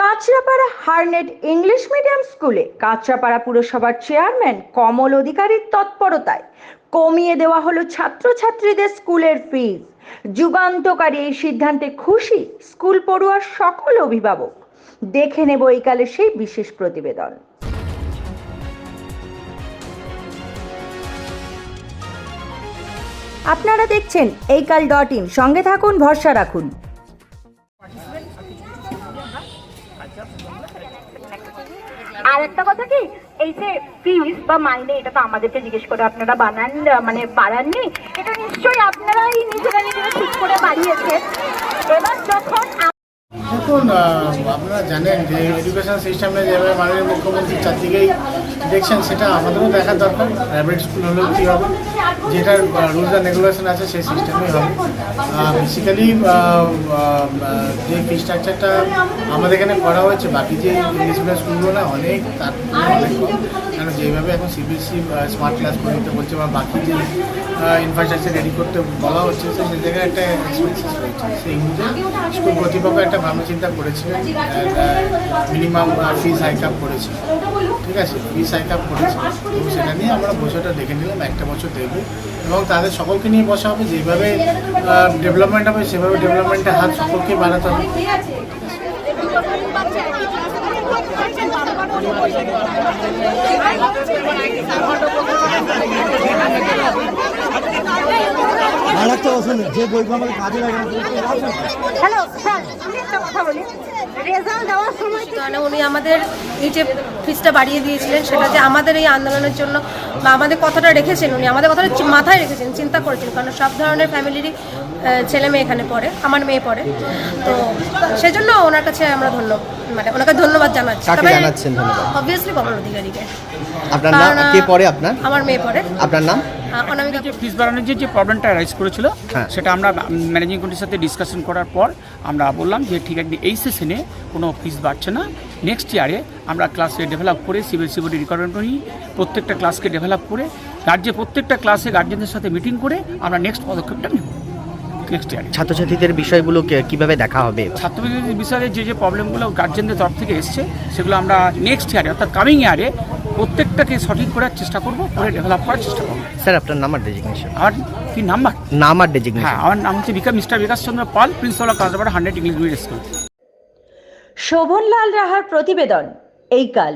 Kanchrapara হারনেট English medium স্কুলে কাঁচরাপাড়া পুরসভার chairman কমল অধিকারীর তৎপরতায় কমিয়ে দেওয়া হলো ছাত্রছাত্রীদের স্কুলের ফিজ। যুগান্তকারী এই সিদ্ধান্তে খুশি স্কুল পড়ুয়ার সকল অভিভাবক। দেখে নেব এই কালে সেই বিশেষ প্রতিবেদন। আপনারা দেখছেন এই কাল ডট ইন। সঙ্গে থাকুন, ভরসা রাখুন। আর একটা কথা কি, এই যে ফিস বা মাইনে, এটা তো আমাদেরকে জিজ্ঞেস করে আপনারা বানান মানে বাড়াননি, এটা নিশ্চয়ই আপনারাই নিজেরা নিজেরা ঠিক করে বাড়িয়েছে। এবার যখন দেখুন আপনারা জানেন যে এডুকেশন সিস্টেমে যেভাবে মাননীয় মুখ্যমন্ত্রী চারদিকেই দেখছেন, সেটা আমাদেরও দেখার দরকার। প্রাইভেট স্কুল হলেও কী হবে? যেটার রুলস অ্যান্ড রেগুলেশন আছে, সেই সিস্টেমেই হবে। বেসিক্যালি যে ফি স্ট্রাকচারটা আমাদের এখানে করা হয়েছে, বাকি যে ইংলিশ মিডিয়াম স্কুলগুলো না অনেক তার অনেক কম। কারণ যেভাবে এখন সিবিএসসি স্মার্ট ক্লাস করে দিতে বলছে বা বাকি যে ইনফ্রাস্ট্রাকচার রেডি করতে বলা হচ্ছে, সেই জায়গায় একটা এক্সপেন্সেস রয়েছে। সেই অনুযায়ী স্কুল কর্তৃপক্ষ একটা ভাবনা চিন্তা করেছিলেন মিনিমাম ফিস হাইক আপ করেছে। ঠিক আছে? ফিস হাইক আপ করেছে। এবং সেটা নিয়ে আমরা বছরটা দেখে নিলাম, একটা বছর দেখব। এবং তাদের সকলকে নিয়ে বসা হবে, যেভাবে ডেভেলপমেন্ট হবে, সেভাবে ডেভেলপমেন্টের হাত সকলকে বাড়াতে হবে। আর একটা কথা শুনুন যে বইগুলো আমাদের কাজে লাগে হ্যালো স্যার আমি একটা কথা বলি। রেজাল্ট দেওয়ার সময় কারণে উনি আমাদের এই যে ফিসটা বাড়িয়ে দিয়েছিলেন সেটা যে আমাদের এই আন্দোলনের জন্য বা আমাদের কথাটা রেখেছেন উনি আমাদের কথাটা মাথায় রেখেছেন চিন্তা করেছেন কারণ সব ধরনের ফ্যামিলিরই ছেলে মেয়ে এখানে পড়ে আমার মেয়ে পড়ে। তো সেজন্য ওনার কাছে আমরা ধন্য মানে ওনাকে ধন্যবাদ জানাচ্ছি। জানাচ্ছেন ধন্যবাদ? অবভিয়াসলি কমল অধিকারীকে আপনার নাম? কে পড়ে আপনার? আমার মেয়ে পড়ে। আপনার নাম? অনামিকা যে ফিস বাড়ানোর যে যে প্রবলেমটা রাইজ করেছিল হ্যাঁ। সেটা আমরা ম্যানেজিং কমিটির সাথে ডিসকাশন করার পর আমরা বললাম যে ঠিক আছে এই সেশনে কোনো ফিস বাড়ছে না। নেক্সট ইয়ারে আমরা ক্লাসে ডেভেলপ করে সিভিল সিভিল রিকোয়ারমেন্ট নিই প্রত্যেকটা ক্লাসকে ডেভেলপ করে রাজ্যে প্রত্যেকটা ক্লাসে গার্জেনদের সাথে মিটিং করে আমরা নেক্সট পদক্ষেপটা নেব। নেক্সট ইয়ারে ছাত্রছাত্রীদের বিষয়গুলো কে- কীভাবে দেখা হবে ছাত্রছাত্রীদের বিষয়ে যে যে প্রবলেমগুলো গার্জেনদের তরফ থেকে এসছে সেগুলো আমরা নেক্সট ইয়ারে অর্থাৎ কামিং ইয়ারে প্রত্যেকটাকে সঠিক করার চেষ্টা করব পরে ডেভেলপ করার চেষ্টা করব। স্যার আপনার নাম আর ডেজিগনেশন আর কি নাম্বার নাম আর হ্যাঁ ডেজিগনেশন আমার নাম হচ্ছে Bikash mister Bikash Chandra Pal principal of Kajbara hundred English medium school Sobhanlal রাহার প্রতিবেদন এই কাল।